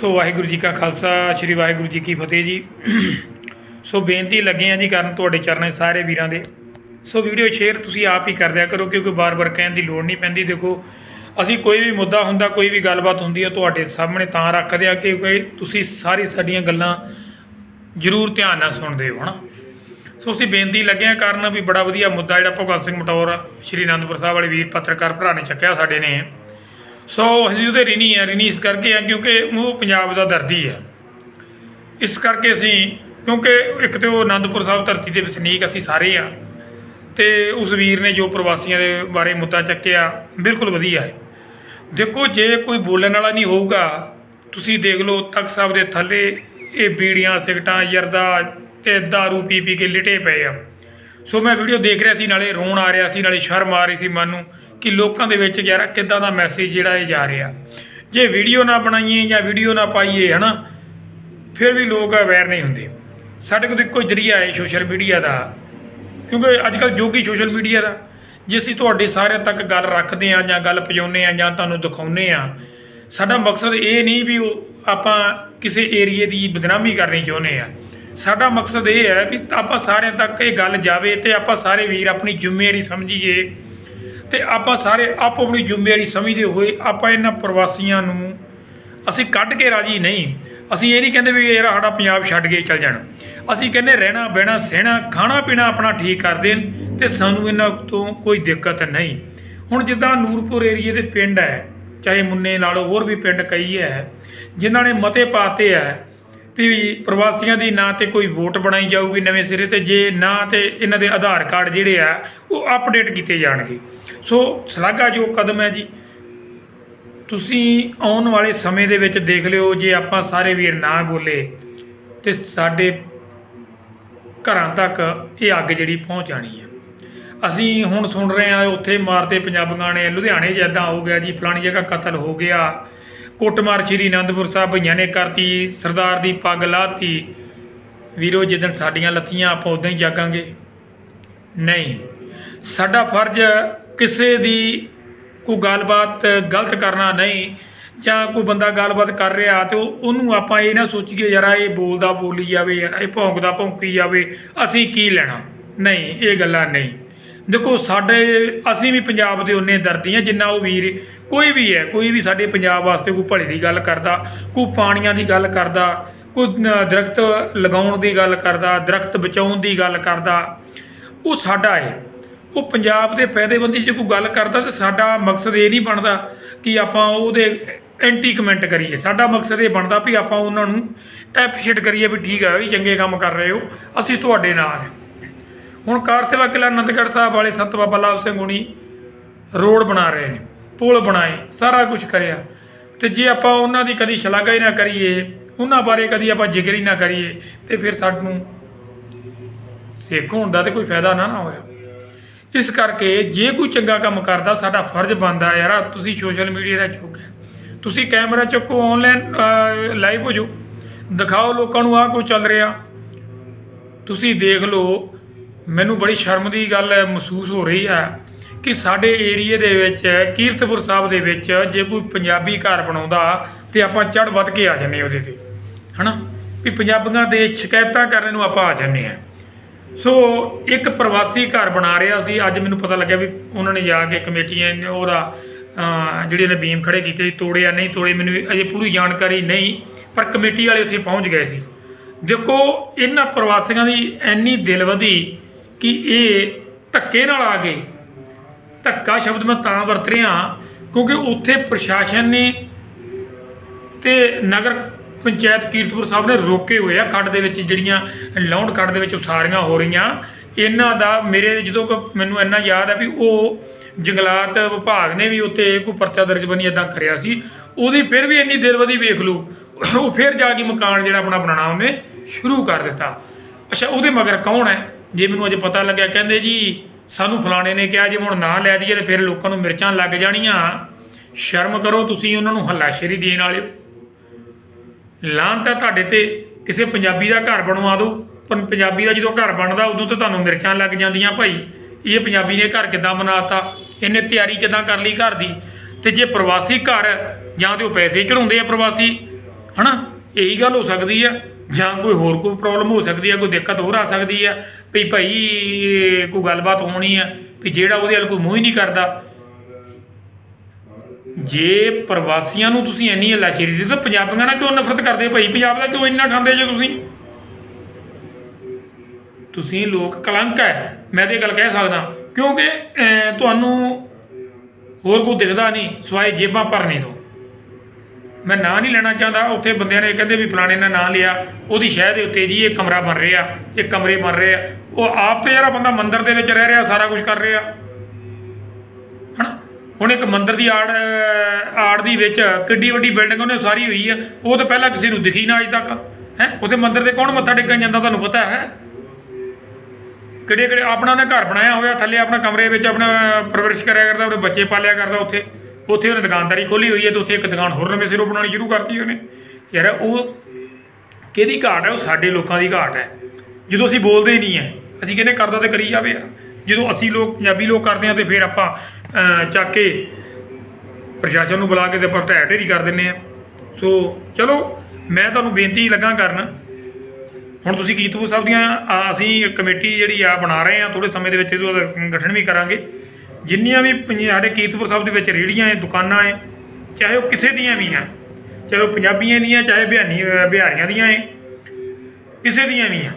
ਸੋ ਵਾਹਿਗੁਰੂ ਜੀ ਕਾ ਖਾਲਸਾ, ਸ੍ਰੀ ਵਾਹਿਗੁਰੂ ਜੀ ਕੀ ਫਤਿਹ ਜੀ। ਸੋ ਬੇਨਤੀ ਲੱਗੇ ਆ ਜੀ ਕਰਨ ਤੁਹਾਡੇ ਚਰਨਾਂ 'ਚ ਸਾਰੇ ਵੀਰਾਂ ਦੇ। ਸੋ ਵੀਡੀਓ ਸ਼ੇਅਰ ਤੁਸੀਂ ਆਪ ਹੀ ਕਰ ਦਿਆ ਕਰੋ ਕਿਉਂਕਿ ਬਾਰ-ਬਾਰ ਕਹਿਣ ਦੀ ਲੋੜ ਨਹੀਂ ਪੈਂਦੀ। ਦੇਖੋ, ਅਸੀਂ ਕੋਈ ਵੀ ਮੁੱਦਾ ਹੁੰਦਾ, ਕੋਈ ਵੀ ਗੱਲਬਾਤ ਹੁੰਦੀ ਹੈ ਤੁਹਾਡੇ ਸਾਹਮਣੇ ਤਾਂ ਰੱਖਦੇ ਆ ਕਿ ਤੁਸੀਂ ਸਾਰੀ ਸਾਡੀਆਂ ਗੱਲਾਂ ਜ਼ਰੂਰ ਧਿਆਨ ਨਾਲ ਸੁਣਦੇ ਹੋ, ਹਨਾ? ਸੋ ਅਸੀਂ ਬੇਨਤੀ ਲੱਗੇ ਆ ਕਰਨ ਵੀ ਬੜਾ ਵਧੀਆ ਮੁੱਦਾ ਜਿਹੜਾ ਭਗਵੰਤ ਸਿੰਘ ਮਟੌਰ, ਸ਼੍ਰੀ ਅਨੰਦਪੁਰ ਸਾਹਿਬ ਵਾਲੇ ਵੀਰ ਪੱਤਰਕਾਰ ਭਰਾ ਨੇ ਚੱਕਿਆ ਸਾਡੇ ਨੇ। ਸੋ ਅਸੀਂ ਉਹਦੇ ਰਿਣੀ ਆ ਰਿਣੀ ਇਸ ਕਰਕੇ ਆ ਕਿਉਂਕਿ ਉਹ ਪੰਜਾਬ ਦਾ ਦਰਦੀ ਆ। ਇਸ ਕਰਕੇ ਅਸੀਂ, ਕਿਉਂਕਿ ਇੱਕ ਤੇ ਉਹ ਅਨੰਦਪੁਰ ਸਾਹਿਬ ਧਰਤੀ ਦੇ ਵਸਨੀਕ ਅਸੀਂ ਸਾਰੇ ਆ ਤੇ ਉਸ ਵੀਰ ਨੇ ਜੋ ਪ੍ਰਵਾਸੀਆਂ ਦੇ ਬਾਰੇ ਮੁੱਦਾ ਚੱਕਿਆ, ਬਿਲਕੁਲ ਵਧੀਆ ਹੈ। ਦੇਖੋ, ਜੇ ਕੋਈ ਬੋਲਣ ਵਾਲਾ ਨਹੀਂ ਹੋਊਗਾ, ਤੁਸੀਂ ਦੇਖ ਲਓ ਤਖਤ ਸਾਹਿਬ ਦੇ ਥੱਲੇ ਇਹ ਬੀੜੀਆਂ, ਸਿਗਟਾਂ ਯਰਦਾ ਤੇ दारू ਪੀ ਪੀ ਕੇ ਲਿਟੇ ਪਏ ਆ। ਸੋ ਮੈਂ ਵੀਡੀਓ ਦੇਖ ਰਿਹਾ ਸੀ, ਨਾਲੇ ਰੋਣ ਆ ਰਿਹਾ ਸੀ, ਨਾਲੇ ਸ਼ਰਮ ਆ ਰਹੀ ਸੀ ਮਨ ਨੂੰ। ਕਿ ਲੋਕਾਂ ਦੇ ਵਿੱਚ ਯਾਰ ਕਿੱਦਾਂ ਦਾ ਮੈਸੇਜ ਜਿਹੜਾ ਇਹ ਜਾ ਰਿਹਾ। ਜੇ ਵੀਡੀਓ ਨਾ ਬਣਾਈਏ ਜਾਂ ਵੀਡੀਓ ਨਾ ਪਾਈਏ, ਹਨਾ, ਫਿਰ ਵੀ ਲੋਕ ਅਵੇਅਰ ਨਹੀਂ ਹੁੰਦੇ। ਸਾਡੇ ਕੋਲ ਇੱਕੋ ਜ਼ਰੀਆ ਹੈ ਸੋਸ਼ਲ ਮੀਡੀਆ ਦਾ। ਕਿਉਂਕਿ ਅੱਜ ਕੱਲ੍ਹ ਜੋਗੀ ਸੋਸ਼ਲ ਮੀਡੀਆ ਦਾ। ਜੇ ਅਸੀਂ ਤੁਹਾਡੇ ਸਾਰਿਆਂ ਤੱਕ ਗੱਲ ਰੱਖਦੇ ਆ ਜਾਂ ਗੱਲ ਪਹੁੰਚਾਉਂਦੇ ਆ ਜਾਂ ਤੁਹਾਨੂੰ ਦਿਖਾਉਂਦੇ ਆ ਸਾਡਾ ਮਕਸਦ ਇਹ ਨਹੀਂ ਵੀ ਉਹ ਆਪਾਂ ਕਿਸੇ ਏਰੀਏ ਦੀ ਬਦਨਾਮੀ ਕਰਨੀ ਚਾਹੁੰਦੇ ਆ ਸਾਡਾ ਮਕਸਦ ਇਹ ਹੈ ਵੀ ਆਪਾਂ ਸਾਰਿਆਂ ਤੱਕ ਇਹ ਗੱਲ ਜਾਵੇ ਤੇ ਆਪਾਂ ਸਾਰੇ ਵੀਰ ਆਪਣੀ ਜ਼ਿੰਮੇਵਾਰੀ ਸਮਝੀਏ। ਤੇ ਆਪਾਂ ਸਾਰੇ ਆਪੋ ਆਪਣੀ ਜ਼ਿੰਮੇਵਾਰੀ ਸਮਝਦੇ ਹੋਏ ਆਪਾਂ ਇਹਨਾਂ ਪ੍ਰਵਾਸੀਆਂ ਨੂੰ ਅਸੀਂ ਕੱਢ ਕੇ ਰਾਜੀ ਨਹੀਂ। ਅਸੀਂ ਇਹ ਨਹੀਂ ਕਹਿੰਦੇ ਵੀ ਯਾਰ ਸਾਡਾ ਪੰਜਾਬ ਛੱਡ ਕੇ ਚੱਲ ਜਾਣ। ਅਸੀਂ ਕਹਿੰਦੇ ਰਹਿਣਾ, ਬਹਿਣਾ, ਸਹਿਣਾ, ਖਾਣਾ ਪੀਣਾ ਆਪਣਾ ਠੀਕ ਕਰ ਦੇਣ ਤੇ ਸਾਨੂੰ ਇਹਨਾਂ ਤੋਂ ਕੋਈ ਦਿੱਕਤ ਨਹੀਂ। ਹੁਣ ਜਿੱਦਾਂ ਨੂਰਪੁਰ ਏਰੀਏ ਦੇ ਪਿੰਡ ਹੈ, ਚਾਹੇ ਮੁੰਨੇ ਨਾਲੋਂ ਹੋਰ ਵੀ ਪਿੰਡ ਕਈ ਹੈ, ਜਿਨ੍ਹਾਂ ਨੇ ਮਤੇ ਪਾਤੇ ਹੈ ਵੀ ਪ੍ਰਵਾਸੀਆਂ ਦੀ ਨਾ ਤੇ ਕੋਈ ਵੋਟ ਬਣਾਈ ਜਾਊਗੀ ਨਵੇਂ ਸਿਰੇ ਤੇ, ਜੇ ਨਾ ਤੇ ਇਹਨਾਂ ਦੇ ਆਧਾਰ ਕਾਰਡ ਜਿਹੜੇ ਆ, ਉਹ ਅਪਡੇਟ ਕੀਤੇ ਜਾਣਗੇ। ਸੋ ਸ਼ਲਾਘਾ ਜੋ ਕਦਮ ਹੈ ਜੀ, ਤੁਸੀਂ ਆਉਣ ਵਾਲੇ ਸਮੇਂ ਦੇ ਵਿੱਚ ਦੇਖ ਲਿਓ, ਜੇ ਆਪਾਂ ਸਾਰੇ ਵੀਰ ਨਾ ਬੋਲੇ ਤੇ ਸਾਡੇ ਘਰਾਂ ਤੱਕ ਇਹ ਅੱਗ ਜਿਹੜੀ ਪਹੁੰਚ ਜਾਣੀ ਹੈ। ਅਸੀਂ ਹੁਣ ਸੁਣ ਰਹੇ ਹਾਂ, ਉੱਥੇ ਮਾਰਤੇ ਪੰਜਾਬੀਆਂ ਨੇ ਲੁਧਿਆਣੇ ਜਿੱਦਾਂ ਹੋ ਗਿਆ ਜੀ, ਫਲਾਣੀ ਜਗ੍ਹਾ ਕਤਲ ਹੋ ਗਿਆ। ਕੁੱਟਮਾਰ ਸ਼੍ਰੀ ਅਨੰਦਪੁਰ ਸਾਹਿਬ ਭਈਆਂ ਨੇ ਕਰਤੀ, ਸਰਦਾਰ ਦੀ ਪੱਗ ਲਾਤੀ। ਵੀਰੋ, ਜਿੱਦਣ ਸਾਡੀਆਂ ਲੱਥੀਆਂ, ਆਪਾਂ ਉਦਾਂ ਹੀ ਜਾਗਾਂਗੇ। ਨਹੀਂ, ਸਾਡਾ ਫਰਜ਼ ਕਿਸੇ ਦੀ ਕੋਈ ਗੱਲਬਾਤ ਗਲਤ ਕਰਨਾ ਨਹੀਂ, ਜਾਂ ਕੋਈ ਬੰਦਾ ਗੱਲਬਾਤ ਕਰ ਰਿਹਾ ਤੇ ਉਹਨੂੰ ਆਪਾਂ ਇਹ ਨਾ ਸੋਚੀਏ, ਯਾਰ ਇਹ ਬੋਲਦਾ ਬੋਲੀ ਜਾਵੇ, ਯਾਰ ਇਹ ਭੌਂਕਦਾ ਭੌਂਕੀ ਜਾਵੇ, ਅਸੀਂ ਕੀ ਲੈਣਾ? ਨਹੀਂ, ਇਹ ਗੱਲਾਂ ਨਹੀਂ। ਦੇਖੋ ਸਾਡੇ ਅਸੀਂ ਵੀ ਪੰਜਾਬ ਦੇ ਉਨੇ ਦਰਦੀ ਆ, ਜਿੰਨਾ ਉਹ ਵੀਰ ਕੋਈ ਵੀ ਹੈ, ਕੋਈ ਵੀ ਸਾਡੇ ਪੰਜਾਬ ਵਾਸਤੇ ਕੋਈ ਭਲੇ ਦੀ ਗੱਲ ਕਰਦਾ, ਕੋਈ ਪਾਣੀਆਂ ਦੀ ਗੱਲ ਕਰਦਾ, ਕੋਈ ਨ- ਦਰਖਤ ਲਗਾਉਣ ਦੀ ਗੱਲ ਕਰਦਾ, ਦਰਖਤ ਬਚਾਉਣ ਦੀ ਗੱਲ ਕਰਦਾ, ਉਹ ਸਾਡਾ ਹੈ। ਉਹ ਪੰਜਾਬ ਦੇ ਫਾਇਦੇਮੰਦੀ ਜੇ ਕੋਈ ਗੱਲ ਕਰਦਾ ਤੇ ਸਾਡਾ ਮਕਸਦ ਇਹ ਨਹੀਂ ਬਣਦਾ ਕਿ ਆਪਾਂ ਉਹਦੇ ਐਂਟੀ ਕਮੈਂਟ ਕਰੀਏ। ਸਾਡਾ ਮਕਸਦ ਇਹ ਬਣਦਾ ਵੀ ਆਪਾਂ ਉਹਨਾਂ ਨੂੰ ਐਪਰੀਸ਼ੀਏਟ ਕਰੀਏ ਵੀ ਠੀਕ ਹੈ ਵੀ ਚੰਗੇ ਕੰਮ ਕਰ ਰਹੇ ਹੋ, ਅਸੀਂ ਤੁਹਾਡੇ ਨਾਲ ਹਾਂ। ਹੁਣ ਕਾਰ ਸੇਵਾ ਕਿਲਾ ਅਨੰਦਗੜ੍ਹ ਸਾਹਿਬ ਵਾਲੇ ਸੰਤ ਬਾਬਾ ਲਾਭ ਸਿੰਘ ਹੁਣੀ ਰੋਡ ਬਣਾ ਰਹੇ ਨੇ, ਪੁਲ ਬਣਾਏ, ਸਾਰਾ ਕੁਝ ਕਰਿਆ। ਤੇ ਜੇ ਆਪਾਂ ਉਹਨਾਂ ਦੀ ਕਦੀ ਸ਼ਲਾਘਾ ਹੀ ਨਾ ਕਰੀਏ, ਉਹਨਾਂ ਬਾਰੇ ਕਦੀ ਆਪਾਂ ਜ਼ਿਕਰ ਹੀ ਨਾ ਕਰੀਏ, ਤੇ ਫਿਰ ਸਾਨੂੰ ਸਿੱਖ ਹੋਣ ਦਾ ਤੇ ਕੋਈ ਫਾਇਦਾ ਨਾ ਨਾ ਹੋਇਆ। ਇਸ ਕਰਕੇ ਜੇ ਕੋਈ ਚੰਗਾ ਕੰਮ ਕਰਦਾ, ਸਾਡਾ ਫਰਜ਼ ਬਣਦਾ ਯਾਰ ਤੁਸੀਂ ਸੋਸ਼ਲ ਮੀਡੀਆ ਦਾ ਚੁੱਕ ਹੈ। ਤੁਸੀਂ ਕੈਮਰਾ ਚੱਕੋ ਆਨਲਾਈਨ ਲਾਈਵ ਹੋ ਜਾਓ। ਦਿਖਾਓ ਲੋਕਾਂ ਨੂੰ, ਆਹ ਕੁਝ ਚੱਲ ਰਿਹਾ। ਤੁਸੀਂ ਦੇਖ ਲਓ ਮੈਨੂੰ ਬੜੀ ਸ਼ਰਮ ਦੀ ਗੱਲ ਮਹਿਸੂਸ ਹੋ ਰਹੀ ਹੈ ਕਿ ਸਾਡੇ ਏਰੀਏ ਦੇ ਵਿੱਚ ਕੀਰਤਪੁਰ ਸਾਹਿਬ ਦੇ ਵਿੱਚ ਜੇ ਕੋਈ ਪੰਜਾਬੀ ਘਰ ਬਣਾਉਂਦਾ ਤੇ ਆਪਾਂ ਚੜ ਵੱਧ ਕੇ ਆ ਜੰਨੇ ਉਹਦੇ ਤੇ ਹਨਾ? ਵੀ ਪੰਜਾਬੀਆਂ ਦੇ ਸ਼ਿਕਾਇਤਾਂ ਕਰਨ ਨੂੰ ਆਪਾਂ ਆ ਜੰਨੇ ਆ ਸੋ ਇੱਕ ਪ੍ਰਵਾਸੀ ਘਰ ਬਣਾ ਰਿਹਾ ਸੀ ਅੱਜ ਮੈਨੂੰ ਪਤਾ ਲੱਗਿਆ ਵੀ ਉਹਨਾਂ ਨੇ ਜਾ ਕੇ ਕਮੇਟੀਆਂ ਨੇ ਉਹਦਾ ਅਹ, ਜਿਹੜੇ ਨੇ ਬੀਮ ਖੜੇ ਕੀਤੇ ਤੋੜਿਆ ਨਹੀਂ ਤੋੜੇ ਮੈਨੂੰ ਅਜੇ ਪੂਰੀ ਜਾਣਕਾਰੀ ਨਹੀਂ ਪਰ ਕਮੇਟੀ ਵਾਲੇ ਉੱਥੇ ਪਹੁੰਚ ਗਏ ਸੀ। ਦੇਖੋ ਇਹਨਾਂ ਪ੍ਰਵਾਸੀਆਂ ਦੀ ਇੰਨੀ ਦਿਲਵਦੀ ਕਿ ਇਹ ਧੱਕੇ ਨਾਲ ਆ ਕੇ ਧੱਕਾ ਸ਼ਬਦ ਮੈਂ ਤਾਂ ਵਰਤ ਰਿਹਾ ਕਿਉਂਕਿ ਉੱਥੇ ਪ੍ਰਸ਼ਾਸਨ ਨੇ ਤੇ ਨਗਰ ਪੰਚਾਇਤ ਕੀਰਤਪੁਰ ਸਾਹਿਬ ਨੇ ਰੋਕੇ ਹੋਏ ਆ, ਖੱਡ ਦੇ ਵਿੱਚ ਜਿਹੜੀਆਂ ਲਾਉਂਡ ਖੱਡ ਦੇ ਵਿੱਚ ਉਸਾਰੀਆਂ ਹੋ ਰਹੀਆਂ। ਇਹਨਾਂ ਦਾ ਮੇਰੇ ਜਦੋਂ ਕੁ ਮੈਨੂੰ ਇੰਨਾ ਯਾਦ ਹੈ ਵੀ ਉਹ ਜੰਗਲਾਤ ਵਿਭਾਗ ਨੇ ਵੀ ਉੱਤੇ ਕੋਈ ਪਰਚਾ ਦਰਜ ਬਣੀ ਇਦਾਂ ਕਰਿਆ ਸੀ। ਉਹਦੀ ਫਿਰ ਵੀ ਇੰਨੀ ਦੇਰ ਵਧੀ ਵੇਖ ਲਓ। ਉਹ ਫਿਰ ਜਾ ਕੇ ਮਕਾਨ ਜਿਹੜਾ ਆਪਣਾ ਬਣਾਉਣਾ ਉਹਨੇ ਸ਼ੁਰੂ ਕਰ ਦਿੱਤਾ। ਅੱਛਾ, ਉਹਦੇ ਮਗਰ ਕੌਣ ਹੈ? ਜੇ ਮੈਨੂੰ ਅੱਜ ਪਤਾ ਲੱਗਿਆ, ਕਹਿੰਦੇ ਜੀ, ਸਾਨੂੰ ਫਲਾਣੇ ਨੇ ਕਿਹਾ ਜੇ ਹੁਣ ਨਾ ਲੈ ਦਈਏ ਤੇ ਫਿਰ ਲੋਕਾਂ ਨੂੰ ਮਿਰਚਾਂ ਲੱਗ ਜਾਣੀਆਂ। ਸ਼ਰਮ ਕਰੋ, ਤੁਸੀਂ ਉਹਨਾਂ ਨੂੰ ਹੱਲਾਸ਼ੇਰੀ ਦੇਣ ਵਾਲੇ ਹੋ। ਲਾਂਤ ਹੈ ਤੁਹਾਡੇ ਤੇ ਕਿਸੇ ਪੰਜਾਬੀ ਦਾ ਘਰ ਬਣਵਾ ਦਿਓ, ਪਰ ਪੰਜਾਬੀ ਦਾ ਜਦੋਂ ਘਰ ਬਣਦਾ, ਉਦੋਂ ਤਾਂ ਤੁਹਾਨੂੰ ਮਿਰਚਾਂ ਲੱਗ ਜਾਂਦੀਆਂ ਭਾਈ। ਇਹ ਪੰਜਾਬੀ ਨੇ ਘਰ ਕਿੱਦਾਂ ਬਣਾਤਾ? ਇਹਨੇ ਤਿਆਰੀ ਕਿੱਦਾਂ ਕਰ ਲਈ ਘਰ ਦੀ? ਤੇ ਜੇ ਪ੍ਰਵਾਸੀ ਘਰ ਜਾਂ ਤੇ ਉਹ ਪੈਸੇ ਚੜਾਉਂਦੇ ਆ ਪ੍ਰਵਾਸੀ, ਹਨਾ? ਇਹੀ ਗੱਲ ਹੋ ਸਕਦੀ ਆ। ਜਾਂ ਕੋਈ ਹੋਰ ਕੋਈ ਪ੍ਰੋਬਲਮ ਹੋ ਸਕਦੀ ਹੈ ਕੋਈ ਦਿੱਕਤ ਹੋਰ ਆ ਸਕਦੀ ਹੈ ਵੀ ਭਾਈ ਇਹ ਕੋਈ ਗੱਲਬਾਤ ਹੋਣੀ ਹੈ ਵੀ ਜਿਹੜਾ ਉਹਦੇ ਵੱਲ ਕੋਈ ਮੂੰਹ ਹੀ ਨਹੀਂ ਕਰਦਾ। ਜੇ ਪ੍ਰਵਾਸੀਆਂ ਨੂੰ ਤੁਸੀਂ ਇੰਨੀ ਲਾਚੇਰੀ ਦਿੱਤੀ, ਤਾਂ ਪੰਜਾਬੀਆਂ ਨਾਲ ਕਿਉਂ ਨਫ਼ਰਤ ਕਰਦੇ? ਭਾਈ ਪੰਜਾਬ ਦਾ ਕਿਉਂ ਇੰਨਾ ਖਾਂਦੇ ਜੇ ਤੁਸੀਂ? ਤੁਸੀਂ ਲੋਕ ਕਲੰਕ ਹੈ ਮੈਂ ਤੇ ਇਹ ਗੱਲ ਕਹਿ ਸਕਦਾ। ਕਿਉਂਕਿ ਤੁਹਾਨੂੰ ਹੋਰ ਕੋਈ ਦਿਖਦਾ ਨਹੀਂ, ਸਵਾਏ ਜੇਬਾਂ ਭਰਨੇ ਤੋਂ। ਮੈਂ ਨਾਂ ਨਹੀਂ ਲੈਣਾ ਚਾਹੁੰਦਾ। ਉੱਥੇ ਬੰਦਿਆਂ ਨੇ ਕਹਿੰਦੇ ਵੀ ਫਲਾਣੇ ਨੇ ਨਾਂ ਲਿਆ। ਉਹਦੀ ਸ਼ਹਿ ਦੇ ਉੱਤੇ ਜੀ ਇਹ ਕਮਰਾ ਬਣ ਰਿਹਾ। ਇਹ ਕਮਰੇ ਬਣ ਰਹੇ। ਆ ਉਹ ਆਪ ਤੇ ਯਾਰ ਬੰਦਾ ਮੰਦਿਰ ਦੇ ਵਿੱਚ ਰਹਿ ਰਿਹਾ, ਸਾਰਾ ਕੁਝ ਕਰ ਰਿਹਾ। ਹਨਾ? ਹੁਣ ਇੱਕ ਮੰਦਿਰ ਦੀ ਆੜ ਆੜ ਦੀ ਵਿੱਚ ਕਿੱਡੀ ਵੱਡੀ ਬਿਲਡਿੰਗ ਉਹਨੇ ਸਾਰੀ ਹੋਈ ਆ। ਉਹ ਤਾਂ ਪਹਿਲਾਂ ਕਿਸੇ ਨੂੰ ਦਿਖੀ ਨਾ ਅਜੇ ਤੱਕ। ਹੈ? ਉੱਥੇ ਮੰਦਿਰ ਦੇ ਕੌਣ ਮੱਥਾ ਟੇਕਣ ਜਾਂਦਾ ਤੁਹਾਨੂੰ ਪਤਾ ਹੈ? ਕਿਹੜੇ ਕਿਹੜੇ ਆਪਣਾ ਉਹਨੇ ਘਰ ਬਣਾਇਆ ਹੋਇਆ। ਥੱਲੇ ਆਪਣਾ ਕਮਰੇ ਵਿੱਚ ਆਪਣਾ ਪਰਵਰਿਸ਼ ਕਰਿਆ ਕਰਦਾ ਆਪਣੇ ਬੱਚੇ ਪਾਲਿਆ ਕਰਦਾ ਉੱਥੇ। ਉੱਥੇ ਉਹਨੇ ਦੁਕਾਨਦਾਰੀ ਖੋਲੀ ਹੋਈ ਹੈ ਤੇ ਉੱਥੇ ਇੱਕ ਦੁਕਾਨ ਹੋਰ ਨਵੇਂ ਸਿਰੋਂ ਬਣਾਉਣੀ ਸ਼ੁਰੂ ਕਰਤੀ ਉਹਨੇ। ਯਾਰ ਉਹ ਕਿਹਦੀ ਘਾਟ ਹੈ? ਉਹ ਸਾਡੇ ਲੋਕਾਂ ਦੀ ਘਾਟ ਹੈ। ਜਦੋਂ ਅਸੀਂ ਬੋਲਦੇ ਹੀ ਨਹੀਂ ਹੈ, ਅਸੀਂ ਕਹਿੰਦੇ ਕਰਦਾ ਤੇ ਕਰੀ ਜਾਵੇ ਯਾਰ? ਜਦੋਂ ਅਸੀਂ ਲੋਕ, ਪੰਜਾਬੀ ਲੋਕ ਕਰਦੇ ਹਾਂ ਤੇ ਫਿਰ ਆਪਾਂ ਚੱਕ ਕੇ ਪ੍ਰਸ਼ਾਸਨ ਨੂੰ ਬੁਲਾ ਕੇ ਤੇ ਆਪਾਂ ਢਹਿ ਢੇਰੀ ਕਰ ਦਿੰਨੇ ਆ ਸੋ ਚਲੋ, ਮੈਂ ਤੁਹਾਨੂੰ ਬੇਨਤੀ ਲੱਗਾ ਕਰਨ। ਹੁਣ ਤੁਸੀਂ ਕੀਤਪੁਰ ਸਾਹਿਬ ਦੀਆਂ ਅਸੀਂ ਕਮੇਟੀ ਜਿਹੜੀ ਆ ਬਣਾ ਰਹੇ ਆ ਥੋੜੇ ਸਮੇਂ ਦੇ ਵਿੱਚ ਇਹਦਾ ਗਠਨ ਵੀ ਕਰਾਂਗੇ। ਜਿੰਨੀਆਂ ਵੀ ਪੰਜ- ਸਾਡੇ ਕੀਰਤਪੁਰ ਸਾਹਿਬ ਦੇ ਵਿੱਚ ਰੇਹੜੀਆਂ ਹੈ ਦੁਕਾਨਾਂ ਹੈ ਚਾਹੇ ਉਹ ਕਿਸੇ ਦੀਆਂ ਵੀ ਆ ਚਾਹੇ ਉਹ ਪੰਜਾਬੀਆਂ ਦੀਆਂ, ਚਾਹੇ ਬਿਹਾਨੀ ਬਿਹਾਰੀਆਂ ਦੀਆਂ ਹੈ ਕਿਸੇ ਦੀਆਂ ਵੀ ਆ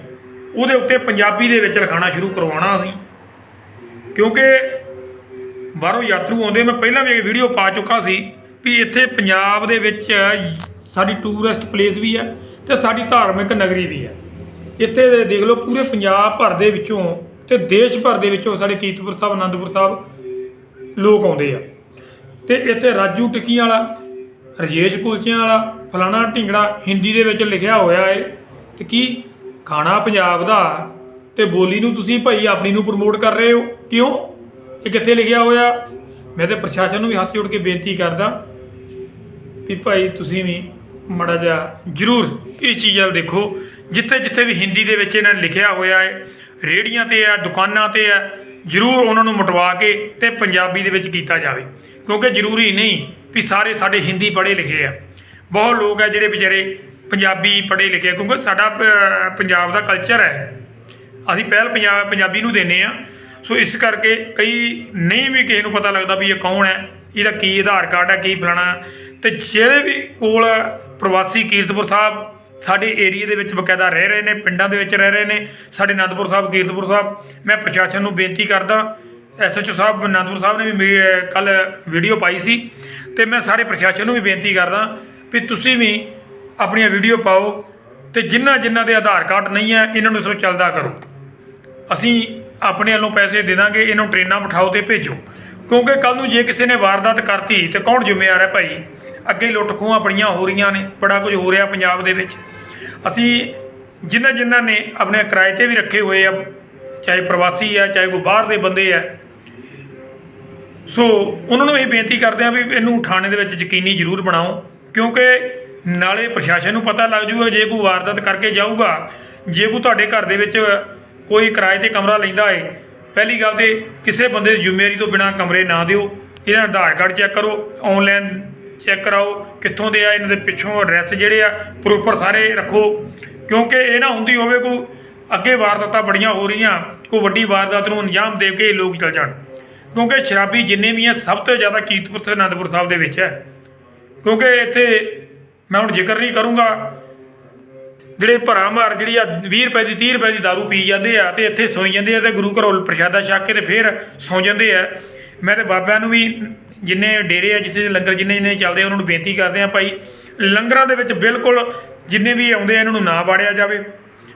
ਉਹਦੇ ਉੱਤੇ ਪੰਜਾਬੀ ਦੇ ਵਿੱਚ ਲਿਖਾਣਾ ਸ਼ੁਰੂ ਕਰਵਾਉਣਾ ਅਸੀਂ। ਕਿਉਂਕਿ ਬਾਹਰੋਂ ਯਾਤਰੂ ਆਉਂਦੇ, ਮੈਂ ਪਹਿਲਾਂ ਵੀ ਇਹ ਵੀਡੀਓ ਪਾ ਚੁੱਕਾ ਸੀ ਵੀ ਇੱਥੇ ਪੰਜਾਬ ਦੇ ਵਿੱਚ ਸਾਡੀ ਟੂਰਿਸਟ ਪਲੇਸ ਵੀ ਹੈ ਤੇ ਸਾਡੀ ਧਾਰਮਿਕ ਨਗਰੀ ਵੀ ਹੈ ਇੱਥੇ ਦੇਖ ਲਓ ਪੂਰੇ ਪੰਜਾਬ ਭਰ ਦੇ ਵਿੱਚੋਂ ਤੇ ਦੇਸ਼ ਭਰ ਦੇ ਵਿੱਚੋਂ ਸਾਡੇ ਕੀਰਤਪੁਰ ਸਾਹਿਬ ਆਨੰਦਪੁਰ ਸਾਹਿਬ ਲੋਕ ਆਉਂਦੇ ਆ। ਤੇ ਇੱਥੇ ਰਾਜੂ ਟਿੱਕੀਆਂ ਵਾਲਾ, ਰਜੇਸ਼ ਕੁਲਚਿਆਂ ਵਾਲਾ, ਫਲਾਣਾ ਢਿੰਗੜਾ ਹਿੰਦੀ ਦੇ ਵਿੱਚ ਲਿਖਿਆ ਹੋਇਆ ਏ। ਤੇ ਕੀ ਖਾਣਾ ਪੰਜਾਬ ਦਾ? ਤੇ ਬੋਲੀ ਨੂੰ ਤੁਸੀਂ ਭਾਈ ਆਪਣੀ ਨੂੰ ਪ੍ਰਮੋਟ ਕਰ ਰਹੇ ਹੋ? ਕਿਉਂ? ਇਹ ਕਿੱਥੇ ਲਿਖਿਆ ਹੋਇਆ? ਮੈਂ ਤੇ ਪ੍ਰਸ਼ਾਸਨ ਨੂੰ ਵੀ ਹੱਥ ਜੋੜ ਕੇ ਬੇਨਤੀ ਕਰਦਾ ਵੀ ਭਾਈ ਤੁਸੀਂ ਵੀ ਮੜਾ ਜਿਹਾ ਜ਼ਰੂਰ ਇਸ ਚੀਜ਼ ਵੱਲ ਦੇਖੋ। ਜਿੱਥੇ ਜਿੱਥੇ ਵੀ ਹਿੰਦੀ ਦੇ ਵਿੱਚ ਇਹਨਾਂ ਨੇ ਲਿਖਿਆ ਹੋਇਆ ਹੈ ਰੇੜੀਆਂ ਤੇ ਆ, ਦੁਕਾਨਾਂ ਤੇ ਆ ਜ਼ਰੂਰ ਉਹਨਾਂ ਨੂੰ ਮਟਵਾ ਕੇ ਤੇ ਪੰਜਾਬੀ ਦੇ ਵਿੱਚ ਕੀਤਾ ਜਾਵੇ। ਕਿਉਂਕਿ ਜ਼ਰੂਰੀ ਨਹੀਂ ਵੀ ਸਾਰੇ ਸਾਡੇ ਹਿੰਦੀ ਪੜ੍ਹੇ ਲਿਖੇ ਆ। ਬਹੁਤ ਲੋਕ ਆ ਜਿਹੜੇ ਵਿਚਾਰੇ ਪੰਜਾਬੀ ਪੜ੍ਹੇ ਲਿਖੇ ਆ, ਕਿਉਂਕਿ ਸਾਡਾ ਪ- ਪੰਜਾਬ ਦਾ ਕਲਚਰ ਹੈ। ਅਸੀਂ ਪਹਿਲ ਪੰਜਾਬ ਪੰਜਾਬੀ ਨੂੰ ਦਿੰਨੇ ਆ। ਸੋ ਇਸ ਕਰਕੇ ਕਈ ਨਹੀਂ ਵੀ ਕਿਸੇ ਨੂੰ ਪਤਾ ਲੱਗਦਾ ਵੀ ਇਹ ਕੌਣ ਹੈ ਇਹਦਾ ਕੀ ਆਧਾਰ ਕਾਰਡ ਹੈ ਕੀ ਫਲਾਣਾ ਤੇ ਜਿਹੜੇ ਵੀ ਕੋਲ ਪ੍ਰਵਾਸੀ ਕੀਰਤਪੁਰ ਸਾਹਿਬ ਸਾਡੇ ਏਰੀਆ ਦੇ ਵਿੱਚ ਬਕਾਇਦਾ ਰਹਿ ਰਹੇ ਨੇ, ਪਿੰਡਾਂ ਦੇ ਵਿੱਚ ਰਹਿ ਰਹੇ ਨੇ, ਸਾਡੇ ਅਨੰਦਪੁਰ ਸਾਹਿਬ, ਕੀਰਤਪੁਰ ਸਾਹਿਬ, ਮੈਂ ਪ੍ਰਸ਼ਾਸਨ ਨੂੰ ਬੇਨਤੀ ਕਰਦਾ ਐਸਐਚਓ ਸਾਹਿਬ, ਅਨੰਦਪੁਰ ਸਾਹਿਬ ਨੇ ਵੀ ਕੱਲ ਵੀਡੀਓ ਪਾਈ ਸੀ ਤੇ ਮੈਂ ਸਾਰੇ ਪ੍ਰਸ਼ਾਸਨ ਨੂੰ ਵੀ ਬੇਨਤੀ ਕਰਦਾ ਵੀ ਤੁਸੀਂ ਵੀ ਆਪਣੀਆਂ ਵੀਡੀਓ ਪਾਓ ਤੇ ਜਿਨ੍ਹਾਂ ਜਿਨ੍ਹਾਂ ਦੇ ਆਧਾਰ ਕਾਰਡ ਨਹੀਂ ਹੈ, ਇਹਨਾਂ ਨੂੰ ਇਸੋ ਚੱਲਦਾ ਕਰੋ। ਅਸੀਂ ਆਪਣੇ ਵੱਲੋਂ ਪੈਸੇ ਦੇ ਦਾਂਗੇ, ਇਹਨੂੰ ਟ੍ਰੇਨਾਂ ਬਿਠਾਓ ਤੇ ਭੇਜੋ। ਕਿਉਂਕਿ ਕੱਲ ਨੂੰ ਜੇ ਕਿਸੇ ਨੇ ਵਾਰਦਾਤ ਕਰਤੀ ਤੇ ਕੌਣ ਜ਼ਿੰਮੇਵਾਰ ਹੈ ਭਾਈ? ਅੱਗੇ ਲੁੱਟ ਖੋਹਾਂ ਬੜੀਆਂ ਹੋ ਰਹੀਆਂ ਨੇ, ਬੜਾ ਕੁਝ ਹੋ ਰਿਹਾ ਪੰਜਾਬ ਦੇ ਵਿੱਚ। ਅਸੀਂ ਜਿਨ੍ਹਾਂ ਜਿਨ੍ਹਾਂ ਨੇ ਆਪਣੇ ਕਿਰਾਏ ਤੇ ਵੀ ਰੱਖੇ ਹੋਏ ਆ, ਚਾਹੇ ਪ੍ਰਵਾਸੀ ਆ, ਚਾਹੇ ਕੋਈ ਬਾਹਰ ਦੇ ਬੰਦੇ ਆ। ਸੋ ਉਹਨਾਂ ਨੂੰ ਇਹ ਬੇਨਤੀ ਕਰਦੇ ਆ ਵੀ ਇਹਨੂੰ ਥਾਣੇ ਦੇ ਵਿੱਚ ਯਕੀਨੀ ਜ਼ਰੂਰ ਬਣਾਓ, ਕਿਉਂਕਿ ਨਾਲੇ ਪ੍ਰਸ਼ਾਸਨ ਨੂੰ ਪਤਾ ਲੱਗ ਜੂਗਾ, ਜੇ ਕੋਈ ਵਾਰਦਾਤ ਕਰਕੇ ਜਾਊਗਾ, ਜੇ ਕੋਈ ਤੁਹਾਡੇ ਘਰ ਦੇ ਵਿੱਚ ਕੋਈ ਕਿਰਾਏ ਤੇ ਕਮਰਾ ਲੈਂਦਾ ਏ ਪਹਿਲੀ ਗੱਲ ਤੇ ਕਿਸੇ ਬੰਦੇ ਦੀ ਜ਼ਿੰਮੇਵਾਰੀ ਤੋਂ ਬਿਨਾ ਕਮਰੇ ਨਾ ਦਿਓ। ਇਹਨਾਂ ਦਾ ਆਧਾਰ ਕਾਰਡ ਚੈੱਕ ਕਰੋ ਆਨਲਾਈਨ ਚੈੱਕ ਕਰਾਓ, ਕਿੱਥੋਂ ਦੇ ਆ, ਇਹਨਾਂ ਦੇ ਪਿੱਛੋਂ ਐਡਰੈਸ ਜਿਹੜੇ ਆ ਪ੍ਰੋਪਰ ਸਾਰੇ ਰੱਖੋ। ਕਿਉਂਕਿ ਇਹ ਨਾ ਹੁੰਦੀ ਹੋਵੇ ਕੋਈ ਅੱਗੇ ਵਾਰਦਾਤਾਂ ਬੜੀਆਂ ਹੋ ਰਹੀਆਂ, ਕੋਈ ਵੱਡੀ ਵਾਰਦਾਤ ਨੂੰ ਅੰਜਾਮ ਦੇ ਕੇ ਲੋਕ ਚਲ ਜਾਣ। ਕਿਉਂਕਿ ਸ਼ਰਾਬੀ ਜਿੰਨੇ ਵੀ ਆ, ਸਭ ਤੋਂ ਜ਼ਿਆਦਾ ਕੀਰਤਪੁਰ ਤੇ ਅਨੰਦਪੁਰ ਸਾਹਿਬ ਦੇ ਵਿੱਚ ਹੈ। ਕਿਉਂਕਿ ਇੱਥੇ ਮੈਂ ਹੁਣ ਜ਼ਿਕਰ ਨਹੀਂ ਕਰੂੰਗਾ ਜਿਹੜੇ ਭਰਾ ਮਾਰ ਜਿਹੜੀ ਆ 20 ਰੁਪਏ ਦੀ 30 ਰੁਪਏ ਦੀ ਦਾਰੂ ਪੀ ਜਾਂਦੇ ਆ ਤੇ ਇੱਥੇ ਸੌਂ ਜਾਂਦੇ ਆ ਤੇ ਗੁਰੂ ਘਰੋਂ ਪ੍ਰਸ਼ਾਦਾ ਛਕ ਕੇ ਤੇ ਫਿਰ ਸੌਂ ਜਾਂਦੇ ਆ। ਮੈਂ ਤੇ ਬਾਬਿਆਂ ਨੂੰ ਵੀ ਜਿੰਨੇ ਡੇਰੇ ਆ, ਜਿੱਥੇ ਲੰਗਰ ਜਿੰਨੇ ਜਿੰਨੇ ਚੱਲਦੇ ਆ, ਉਹਨਾਂ ਨੂੰ ਬੇਨਤੀ ਕਰਦੇ ਆ ਭਾਈ, ਲੰਗਰਾਂ ਦੇ ਵਿੱਚ ਬਿਲਕੁਲ ਜਿੰਨੇ ਵੀ ਆਉਂਦੇ ਆ, ਇਹਨਾਂ ਨੂੰ ਨਾ ਬਾੜਿਆ ਜਾਵੇ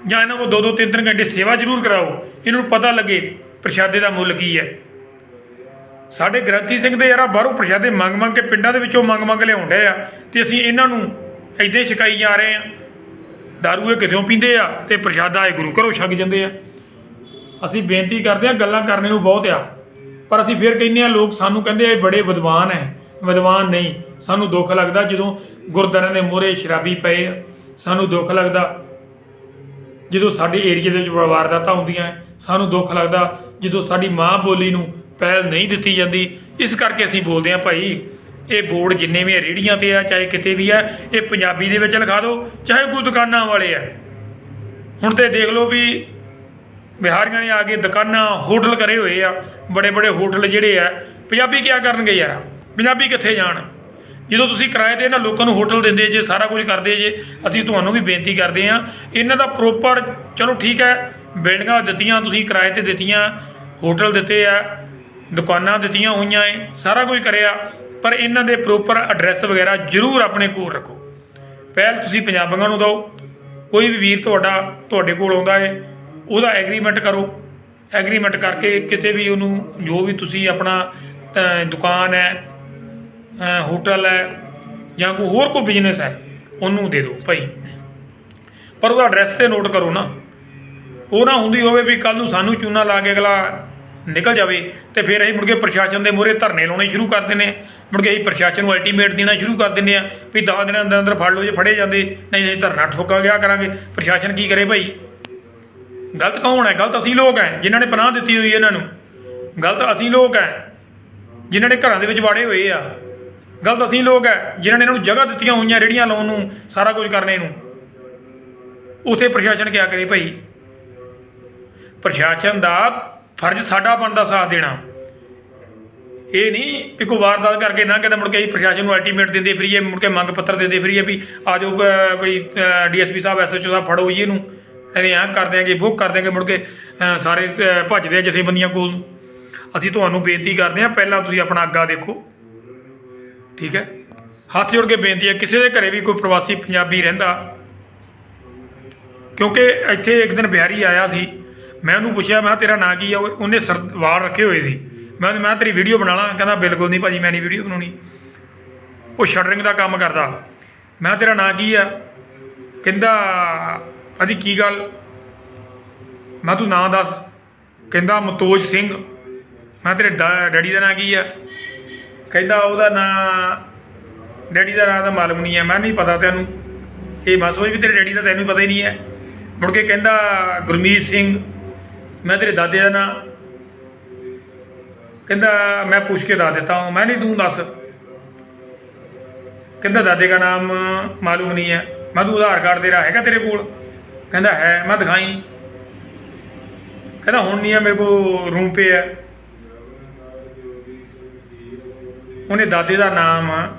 ਜਾਂ ਇਹਨਾਂ ਕੋਲ ਦੋ ਦੋ ਤਿੰਨ ਤਿੰਨ ਘੰਟੇ ਸੇਵਾ ਜ਼ਰੂਰ ਕਰਾਓ। ਇਹਨਾਂ ਨੂੰ ਪਤਾ ਲੱਗੇ ਪ੍ਰਸ਼ਾਦੇ ਦਾ ਮੁੱਲ ਕੀ ਹੈ। ਸਾਡੇ ਗ੍ਰੰਥੀ ਸਿੰਘ ਦੇ ਯਾਰਾ ਬਾਹਰੋਂ ਪ੍ਰਸ਼ਾਦੇ ਮੰਗ ਮੰਗ ਕੇ ਪਿੰਡਾਂ ਦੇ ਵਿੱਚੋਂ ਮੰਗ ਮੰਗ ਲਿਆਉਣ ਡਏ ਆ ਤੇ ਅਸੀਂ ਇਹਨਾਂ ਨੂੰ ਐਦਾਂ ਹੀ ਛਕਾਈ ਜਾ ਰਹੇ ਆ। ਦਾਰੂ ਇਹ ਕਿਥੋਂ ਪੀਂਦੇ ਆ ਤੇ ਪ੍ਰਸ਼ਾਦਾ ਇਹ ਗੁਰੂ ਘਰੋਂ ਛਕ ਜਾਂਦੇ ਆ ਅਸੀਂ ਬੇਨਤੀ ਕਰਦੇ ਆ ਗੱਲਾਂ ਕਰਨੇ ਨੂੰ ਬਹੁਤ ਆ ਪਰ ਅਸੀਂ ਫਿਰ ਕਹਿੰਦੇ ਆ ਲੋਕ ਸਾਨੂੰ ਕਹਿੰਦੇ ਇਹ ਬੜੇ ਵਿਦਵਾਨ ਐ ਵਿਦਵਾਨ ਨਹੀਂ ਸਾਨੂੰ ਦੁੱਖ ਲੱਗਦਾ ਜਦੋਂ ਗੁਰਦੁਆਰਿਆਂ ਦੇ ਮੋਹਰੇ ਸ਼ਰਾਬੀ ਪਏ ਆ ਸਾਨੂੰ ਦੁੱਖ ਲੱਗਦਾ ਜਦੋਂ ਸਾਡੇ ਏਰੀਆ ਦੇ ਵਿੱਚ ਵਾਰਦਾਤਾਂ ਹੁੰਦੀਆਂ ਹੈ, ਸਾਨੂੰ ਦੁੱਖ ਲੱਗਦਾ ਜਦੋਂ ਸਾਡੀ ਮਾਂ ਬੋਲੀ ਨੂੰ ਪਹਿਲ ਨਹੀਂ ਦਿੱਤੀ ਜਾਂਦੀ ਇਸ ਕਰਕੇ ਅਸੀਂ ਬੋਲਦੇ ਹਾਂ ਭਾਈ ਇਹ ਬੋਰਡ ਜਿੰਨੇ ਵੀ ਆ, ਰੇਹੜੀਆਂ ਤੇ ਆ ਚਾਹੇ ਕਿਤੇ ਵੀ ਆ ਇਹ ਪੰਜਾਬੀ ਦੇ ਵਿੱਚ ਲਿਖਾ ਦਿਓ ਚਾਹੇ ਕੋਈ ਦੁਕਾਨਾਂ ਵਾਲੇ ਆ। ਹੁਣ ਤੇ ਦੇਖ ਲਓ ਵੀ ਬਿਹਾਰੀਆਂ ਨੇ ਆ ਕੇ ਦੁਕਾਨਾਂ ਹੋਟਲ ਕਰੇ ਹੋਏ ਆ ਬੜੇ ਬੜੇ ਹੋਟਲ ਜਿਹੜੇ ਆ ਪੰਜਾਬੀ ਕੀ ਕਰਨਗੇ ਯਾਰ? ਪੰਜਾਬੀ ਕਿੱਥੇ ਜਾਣ? ਜਦੋਂ ਤੁਸੀਂ ਕਿਰਾਏ ਤੇ ਇਹਨਾਂ ਲੋਕਾਂ ਨੂੰ ਹੋਟਲ ਦਿੰਦੇ ਜੇ ਸਾਰਾ ਕੁਝ ਕਰਦੇ ਜੇ ਅਸੀਂ ਤੁਹਾਨੂੰ ਵੀ ਬੇਨਤੀ ਕਰਦੇ ਆ ਇਹਨਾਂ ਦਾ ਪ੍ਰੋਪਰ ਚਲੋ ਠੀਕ ਹੈ ਬਿਲਡਿੰਗਾਂ ਦਿੱਤੀਆਂ ਤੁਸੀਂ ਕਿਰਾਏ ਤੇ ਦਿੱਤੀਆਂ ਹੋਟਲ ਦਿੱਤੇ ਆ ਦੁਕਾਨਾਂ ਦਿੱਤੀਆਂ ਹੋਈਆਂ ਏ ਸਾਰਾ ਕੁਝ ਕਰਿਆ ਪਰ ਇਹਨਾਂ ਦੇ ਪ੍ਰੋਪਰ ਐਡਰੈਸ ਵਗੈਰਾ ਜ਼ਰੂਰ ਆਪਣੇ ਕੋਲ ਰੱਖੋ। ਪਹਿਲ ਤੁਸੀਂ ਪੰਜਾਬੀਆਂ ਨੂੰ ਦਿਓ। ਕੋਈ ਵੀ ਵੀਰ ਤੁਹਾਡਾ, ਤੁਹਾਡੇ ਕੋਲ ਆਉਂਦਾ ਹੈ, ਉਹਦਾ ਐਗਰੀਮੈਂਟ ਕਰੋ। ਐਗਰੀਮੈਂਟ ਕਰਕੇ ਕਿਤੇ ਵੀ ਉਹਨੂੰ ਜੋ ਵੀ ਤੁਸੀਂ ਆਪਣਾ ਦੁਕਾਨ ਹੈ ਹੋਟਲ ਹੈ ਜਾਂ ਕੋਈ ਹੋਰ ਕੋਈ ਬਿਜ਼ਨਸ ਹੈ, ਉਹਨੂੰ ਦੇ ਦਿਓ ਭਾਈ। ਪਰ ਉਹਦਾ ਐਡਰੈਸ ਤੇ ਨੋਟ ਕਰੋ ਨਾ। ਉਹ ਨਾ ਹੁੰਦੀ ਹੋਵੇ ਵੀ ਕੱਲ ਨੂੰ ਸਾਨੂੰ ਚੂਨਾ ਲਾ ਕੇ ਅਗਲਾ ਨਿਕਲ ਜਾਵੇ ਤੇ ਫਿਰ ਅਸੀਂ ਮੁੜ ਕੇ ਪ੍ਰਸ਼ਾਸਨ ਦੇ ਮੂਹਰੇ ਧਰਨੇ ਲਾਉਣੇ ਸ਼ੁਰੂ ਕਰ ਦਿੰਦੇ ਹਾਂ। ਮੁੜ ਕੇ ਅਸੀਂ ਪ੍ਰਸ਼ਾਸਨ ਨੂੰ ਅਲਟੀਮੇਟ ਦੇਣਾ ਸ਼ੁਰੂ ਕਰ ਦਿੰਦੇ ਆ ਵੀ 10 ਦਿਨਾਂ ਅੰਦਰ ਅੰਦਰ ਫੜ ਲਓ ਜੇ ਫੜੇ ਜਾਂਦੇ, ਨਹੀਂ ਅਸੀਂ ਧਰਨਾ ਠੋਕਾ ਗਿਆ ਕਰਾਂਗੇ। ਪ੍ਰਸ਼ਾਸਨ ਕੀ ਕਰੇ ਭਾਈ? ਗਲਤ ਕੌਣ ਹੈ? ਗਲਤ ਅਸੀਂ ਲੋਕ ਹੈ, ਜਿਨ੍ਹਾਂ ਨੇ ਪਨਾਹ ਦਿੱਤੀ ਹੋਈ ਇਹਨਾਂ ਨੂੰ। ਗਲਤ ਅਸੀਂ ਲੋਕ ਹੈ, ਜਿਨ੍ਹਾਂ ਨੇ ਘਰਾਂ ਦੇ ਵਿੱਚ ਵਾੜੇ ਹੋਏ ਆ। ਗਲਤ ਅਸੀਂ ਲੋਕ ਹੈ, ਜਿਨ੍ਹਾਂ ਨੇ ਇਹਨਾਂ ਨੂੰ ਜਗ੍ਹਾ ਦਿੱਤੀਆਂ ਹੋਈਆਂ ਰੇੜੀਆਂ ਲਾਉਣ ਨੂੰ, ਸਾਰਾ ਕੁਝ ਕਰਨੇ ਨੂੰ। ਉਥੇ ਪ੍ਰਸ਼ਾਸਨ ਕਿਆ ਕਰੇ ਭਾਈ? ਪ੍ਰਸ਼ਾਸਨ ਦਾ ਫਰਜ਼ ਸਾਡਾ ਬਣਦਾ ਸਾਥ ਦੇਣਾ। ਇਹ ਨਹੀਂ ਵੀ ਕੋਈ ਵਾਰਦਾਤ ਕਰਕੇ ਨਾ ਕਹਿੰਦਾ ਮੁੜ ਕੇ ਅਸੀਂ ਪ੍ਰਸ਼ਾਸਨ ਨੂੰ ਅਲਟੀਮੇਟ ਦਿੰਦੇ ਫਿਰੀਏ ਮੁੜ ਕੇ ਮੰਗ ਪੱਤਰ ਦਿੰਦੇ ਫਿਰੀਏ ਵੀ ਆ ਜਾਓ ਅਹ, ਵੀ ਡੀਐਸਪੀ ਸਾਹਿਬ ਐਸਐਚਓ ਸਾਹਿਬ ਫੜੋ ਜੀ ਇਹਨੂੰ। ਇਹਦੇ ਆਂ ਕਰ ਦਿਆਂਗੇ ਬੁੱਕ ਕਰ ਦਿਆਂਗੇ ਮੁੜ ਕੇ ਸਾਰੇ ਭੱਜਦੇ ਆ ਜਥੇਬੰਦੀਆਂ ਕੋਲ ਅਸੀਂ ਤੁਹਾਨੂੰ ਬੇਨਤੀ ਕਰਦੇ ਹਾਂ ਪਹਿਲਾਂ ਤੁਸੀਂ ਆਪਣਾ ਅੱਗਾ ਦੇਖੋ। ਠੀਕ ਹੈ? ਹੱਥ ਜੋੜ ਕੇ ਬੇਨਤੀ ਹੈ ਕਿਸੇ ਦੇ ਘਰੇ ਵੀ ਕੋਈ ਪ੍ਰਵਾਸੀ ਪੰਜਾਬੀ ਰਹਿੰਦਾ ਕਿਉਂਕਿ ਇੱਥੇ ਇੱਕ ਦਿਨ ਬਿਹਾਰੀ ਆਇਆ ਸੀ। ਮੈਂ ਉਹਨੂੰ ਪੁੱਛਿਆ, ਮੈਂ ਕਿਹਾ, ਤੇਰਾ ਨਾਂ ਕੀ ਆ? ਉਹ- ਉਹਨੇ ਸਰ ਵਾਲ ਰੱਖੇ ਹੋਏ ਸੀ। ਮੈਂ ਮੈਂ ਕਿਹਾ, ਤੇਰੀ ਵੀਡੀਓ ਬਣਾ ਲਾਂ। ਕਹਿੰਦਾ, ਬਿਲਕੁਲ ਨਹੀਂ ਭਾਜੀ, ਮੈਂ ਨਹੀਂ ਵੀਡੀਓ ਬਣਾਉਣੀ। ਉਹ ਸ਼ਟਰਿੰਗ ਦਾ ਕੰਮ ਕਰਦਾ। ਮੈਂ ਕਿਹਾ, ਤੇਰਾ ਨਾਂ ਕੀ ਆ? ਕਹਿੰਦਾ, ਭਾਜੀ, ਕੀ ਗੱਲ? ਮੈਂ ਤੂੰ ਨਾਂ ਦੱਸ। ਕਹਿੰਦਾ, ਮਤੋਜ ਸਿੰਘ। ਮੈਂ ਤੇਰੇ ਦਾ- ਡੈਡੀ ਦਾ ਨਾਂ ਕੀ ਆ? ਕਹਿੰਦਾ, ਉਹਦਾ ਨਾਂ ਡੈਡੀ ਦਾ ਨਾਂ ਤਾਂ ਮਾਲੂਮ ਨਹੀਂ ਹੈ ਮੈਂ ਨਹੀਂ ਪਤਾ ਤੈਨੂੰ। ਇਹ ਬਸ ਹੋਈ ਵੀ ਤੇਰੇ ਡੈਡੀ ਦਾ ਤੈਨੂੰ ਪਤਾ ਹੀ ਨਹੀਂ ਹੈ ਮੁੜ ਕੇ ਕਹਿੰਦਾ, ਗੁਰਮੀਤ ਸਿੰਘ। ਮੈਂ ਤੇਰੇ ਦਾਦੇ ਦਾ ਨਾਂ ਕਹਿੰਦਾ ਮੈਂ ਪੁੱਛ ਕੇ ਦੱਸ ਦਿੱਤਾ ਹੂੰ ਮੈਂ ਨਹੀਂ, ਤੂੰ ਦੱਸ। ਕਹਿੰਦਾ ਦਾਦੇ ਦਾ ਨਾਮ ਮਾਲੂਮ ਨਹੀਂ ਹੈ। ਮੈਂ ਤੂੰ ਆਧਾਰ ਕਾਰਡ ਤੇਰਾ ਹੈਗਾ ਤੇਰੇ ਕੋਲ? ਕਹਿੰਦਾ ਹੈ, ਮੈਂ ਦਿਖਾਈ ਕਹਿੰਦਾ ਹੁਣ ਨਹੀਂ ਹੈ, ਮੇਰੇ ਕੋਲ ਰੂਮ ਪੇ ਹੈ। ਉਹਨੇ ਦਾਦੇ ਦਾ ਨਾਮ